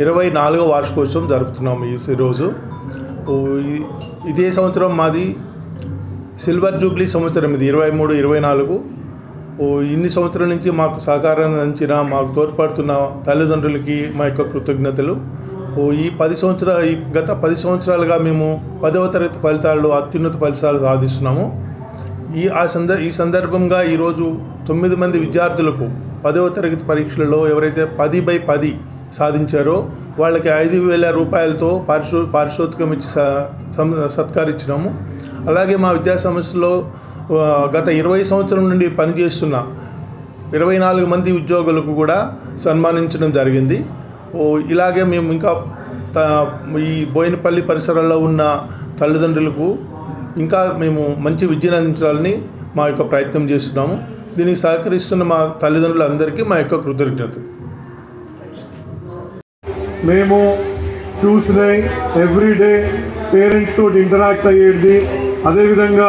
ఇరవై నాలుగో వార్షికోత్సవం జరుపుతున్నాము ఈ రోజు. ఓ, ఇదే సంవత్సరం మాది సిల్వర్ జూబ్లీ సంవత్సరం ఇది ఇరవై మూడు ఇరవై నాలుగు. ఓ ఇన్ని సంవత్సరాల నుంచి మాకు సహకారం అందించిన మాకు తోడ్పడుతున్న తల్లిదండ్రులకి మా యొక్క కృతజ్ఞతలు. ఓ ఈ పది సంవత్సరాల ఈ గత పది సంవత్సరాలుగా మేము పదవ తరగతి ఫలితాల్లో అత్యున్నత ఫలితాలు సాధిస్తున్నాము. ఈ ఆ సందర్ ఈ సందర్భంగా ఈరోజు తొమ్మిది మంది విద్యార్థులకు పదవ తరగతి పరీక్షలలో ఎవరైతే పది బై పది సాధించారో వాళ్ళకి ఐదు వేల రూపాయలతో పారిశో పారితోషికం ఇచ్చి స- సత్కరించినాము అలాగే మా విద్యా సంస్థలో గత ఇరవై సంవత్సరం నుండి పనిచేస్తున్న ఇరవై నాలుగు మంది ఉద్యోగులకు కూడా సన్మానించడం జరిగింది. ఓ ఇలాగే మేము ఇంకా త- ఈ బోయినపల్లి పరిసరాల్లో ఉన్న తల్లిదండ్రులకు ఇంకా మేము మంచి విద్యను అందించాలని మా యొక్క ప్రయత్నం చేస్తున్నాము. దీనికి సహకరిస్తున్న మా తల్లిదండ్రులందరికీ మా యొక్క కృతజ్ఞతలు. మేము చూసినాయి ఎవ్రీడే పేరెంట్స్ తోటి ఇంటరాక్ట్ అయ్యేది. అదేవిధంగా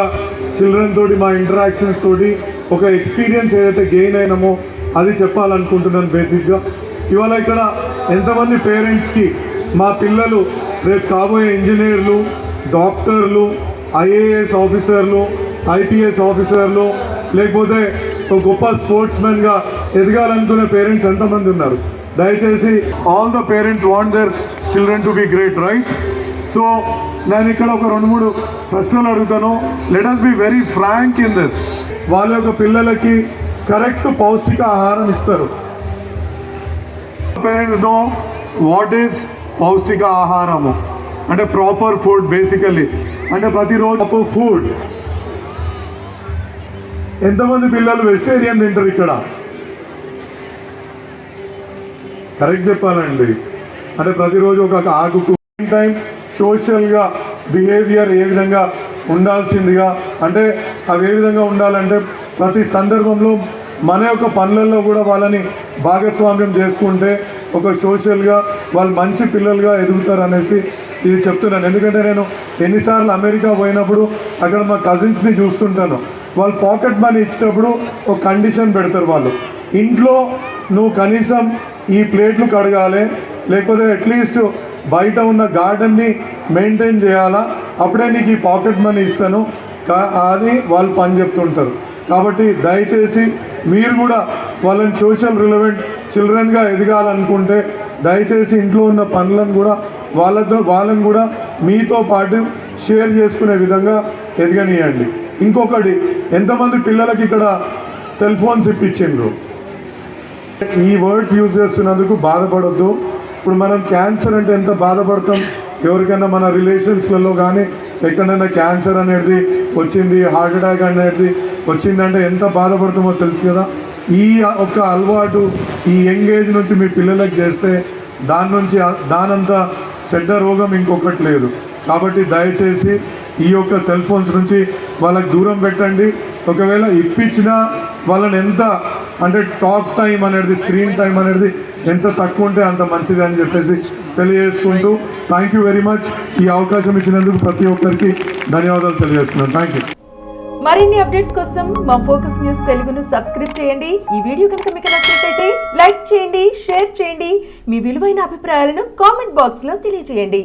చిల్డ్రన్ తోటి మా ఇంటరాక్షన్స్ తోటి ఒక ఎక్స్పీరియన్స్ ఏదైతే గెయిన్ అయినామో అది చెప్పాలనుకుంటున్నాను బేసిక్గా. ఇవాళ ఇక్కడ ఎంతమంది పేరెంట్స్కి మా పిల్లలు రేపు కాబోయే ఇంజనీర్లు డాక్టర్లు ఐఏఎస్ ఆఫీసర్లు ఐపీఎస్ ఆఫీసర్లు లేకపోతే ఒక గొప్ప స్పోర్ట్స్ ఎదగాలనుకునే పేరెంట్స్ ఎంతమంది ఉన్నారు? దయచేసి all the parents want their children to be great right so నేను ఇక్కడ ఒక రెండు మూడు ప్రశ్నలు అడుగుతాను. Let us be very frank in this వాళ్ళ యొక్క పిల్లలకి కరెక్ట్ పౌష్టిక ఆహారం ఇస్తారు. పేరెంట్స్ నో వాట్ ఈస్ పౌష్టిక ఆహారము అంటే ప్రాపర్ ఫుడ్ బేసికలీ అంటే ప్రతిరోజు ఫుడ్ ఎంతమంది పిల్లలు వెజిటేరియన్ తింటారు ఇక్కడ? కరెక్ట్ చెప్పాలండి. అంటే ప్రతిరోజు ఒక ఆకుకు టైం సోషల్గా బిహేవియర్ ఏ విధంగా ఉండాల్సిందిగా. అంటే అవి ఏ విధంగా ఉండాలంటే ప్రతి సందర్భంలో మన యొక్క పనులలో కూడా వాళ్ళని భాగస్వామ్యం చేసుకుంటే ఒక సోషల్గా వాళ్ళు మంచి పిల్లలుగా ఎదుగుతారు అనేసి ఇది చెప్తున్నాను. ఎందుకంటే నేను ఎన్నిసార్లు అమెరికా పోయినప్పుడు అక్కడ మా కజిన్స్ని చూస్తుంటాను. వాళ్ళు పాకెట్ మనీ ఇచ్చినప్పుడు ఒక కండిషన్ పెడతారు వాళ్ళు. ఇంట్లో నువ్వు కనీసం ఈ ప్లేట్లు కడగాలి. లేకపోతే అట్లీస్ట్ బయట ఉన్న గార్డెన్ని మెయింటైన్ చేయాలా? అప్పుడే నీకు ఈ పాకెట్ మనీ ఇస్తాను. కా- అని వాళ్ళు పని చెప్తుంటారు. కాబట్టి దయచేసి మీరు కూడా వాళ్ళని సోషల్ రిలవెంట్ చిల్డ్రన్గా ఎదగాలనుకుంటే దయచేసి ఇంట్లో ఉన్న పనులను కూడా వాళ్ళతో వాళ్ళని కూడా మీతో పాటు షేర్ చేసుకునే విధంగా ఎదగనియండి. ఇంకొకటి ఎంతమంది పిల్లలకి ఇక్కడ సెల్ ఫోన్స్ ఇప్పించిండ్రు? ఈ వర్డ్స్ యూజ్ చేస్తున్నందుకు బాధపడొద్దు. ఇప్పుడు మనం క్యాన్సర్ అంటే ఎంత బాధపడతాం? ఎవరికైనా మన రిలేషన్స్లలో కానీ ఎక్కడైనా క్యాన్సర్ అనేది వచ్చింది హార్ట్ అటాక్ అనేది వచ్చిందంటే ఎంత బాధపడతామో తెలుసు కదా? ఈ ఒక అలవాటు ఈ యంగ్ ఏజ్ నుంచి మీ పిల్లలకు చేస్తే దాని నుంచి దానంత చెడ్డ రోగం ఇంకొకటి లేదు. కాబట్టి దయచేసి ఈ యొక్క సెల్ ఫోన్స్ నుంచి వాళ్ళకి దూరం పెట్టండి. ఒకవేళ ఇప్పించినా వాళ్ళని ఎంత అంటే టాక్ టైం అనేది స్క్రీన్ టైం అనేది ఎంత తక్కువ ఉంటే అంత మంచిది అని చెప్పేసి తెలియజేసుకుంటూ థ్యాంక్ యూ వెరీ మచ్ ఈ అవకాశం ఇచ్చినందుకు ప్రతి ఒక్కరికి ధన్యవాదాలు తెలియజేస్తున్నాను. థ్యాంక్ యూ మరిన్ని అప్డేట్స్ కోసం మా ఫోకస్ న్యూస్ తెలుగును సబ్స్క్రైబ్ చేయండి. ఈ వీడియో కనుక మీకు నచ్చినట్లయితే లైక్ చేయండి షేర్ చేయండి. మీ విలువైన అభిప్రాయాలను కామెంట్ బాక్స్లో తెలియజేయండి.